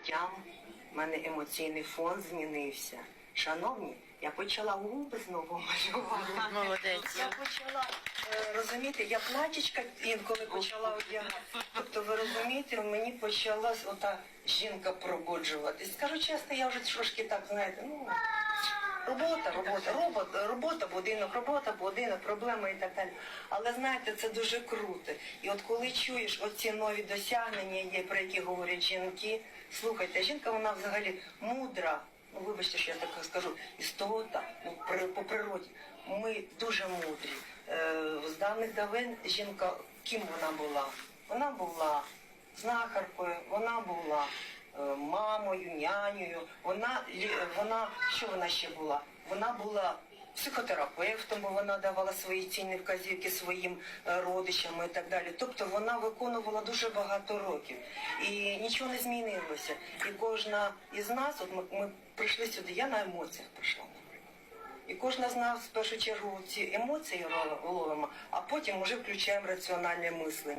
життям, в мене емоційний фон змінився. Шановні, я почала губи знову малювати. Молодець. Я почала е, розуміти, я плачечка інколи почала одягати. Тобто, ви розумієте, мені почалась ота жінка пробуджуватись. Скажу чесно, я вже трошки так, знаєте, ну. Робота, робота, робота, робота, будинок, робота, будинок, проблеми і так далі. Але знаєте, це дуже круто. І от коли чуєш оці нові досягнення, є, про які говорять жінки, слухайте, жінка вона взагалі мудра. Ну, вибачте, що я так скажу, істота, ну, при, по природі. Ми дуже мудрі. Е, з давних давен жінка, ким вона була? Вона була знахаркою, вона була мамою, нянею. Вона, вона, що вона ще була? Вона була психотерапевтом, бо вона давала свої цінні вказівки своїм е, родичам і так далі. Тобто вона виконувала дуже багато років. І нічого не змінилося. І кожна із нас, от ми, ми прийшли сюди, я на емоціях прийшла. І кожна з нас в першу чергу ці емоції ловимо, а потім вже включаємо раціональне мислення.